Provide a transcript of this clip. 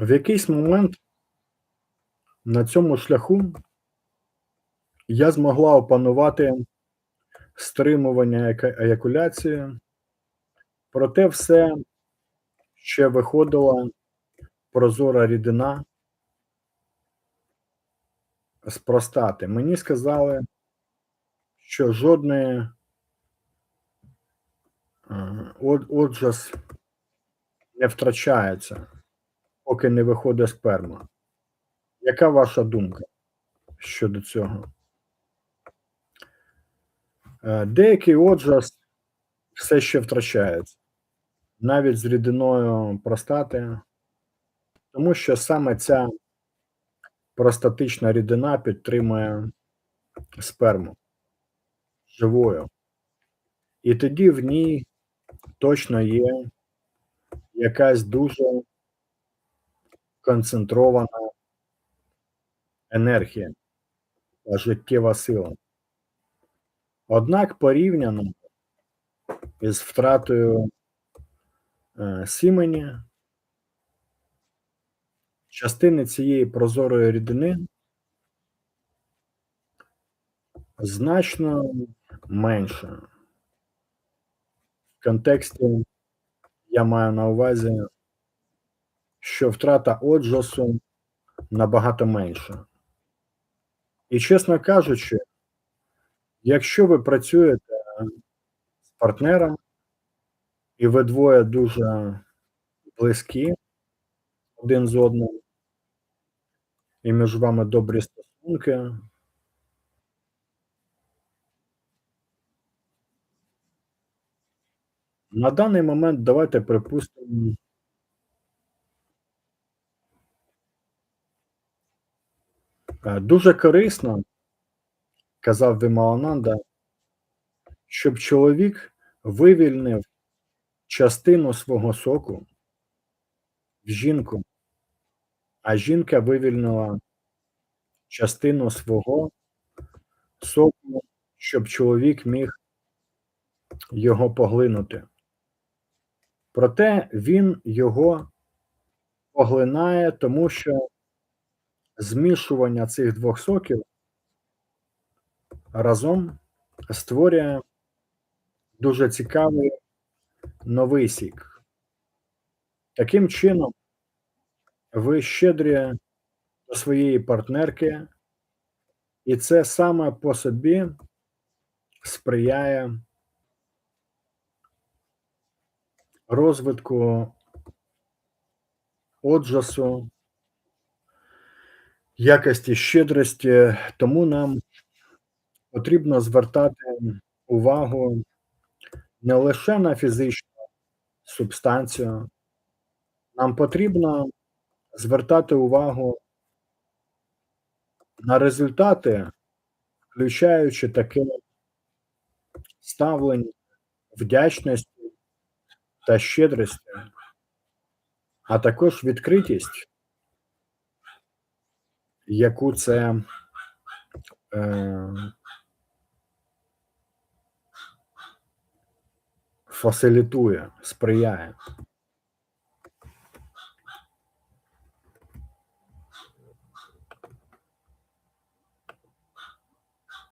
В якийсь момент на цьому шляху я змогла опанувати стримування еякуляції, проте все ще виходила прозора рідина з простати. Мені сказали, що жодної е, отжас не втрачається, поки не виходить сперма. Яка ваша думка щодо цього? Е, Деякий отжас все ще втрачається, навіть з рідиною простати, тому що саме ця простатична рідина підтримує сперму живою. І тоді в ній точно є якась дуже концентрована енергія та життєва сила. Однак порівняно із втратою е, сімені, частини цієї прозорої рідини значно менше. В контексті я маю на увазі, що втрата оджосу набагато менша. І, чесно кажучи, якщо ви працюєте з партнером, і ви двоє дуже близькі один з одним, і між вами добрі стосунки, на даний момент давайте припустимо. Дуже корисно, казав Вимаананда, щоб чоловік вивільнив частину свого соку в жінку, а жінка вивільнила частину свого соку, щоб чоловік міг його поглинути. Проте він його поглинає, тому що змішування цих двох соків разом створює дуже цікавий новий сік. Таким чином, ви щедрі до своєї партнерки, і це саме по собі сприяє розвитку оджасу, якості щедрості, тому нам потрібно звертати увагу не лише на фізичну субстанцію, нам потрібно звертати увагу на результати, включаючи таке ставлення вдячності та щедрості, а також відкритість, яку це е, фасилітує, сприяє.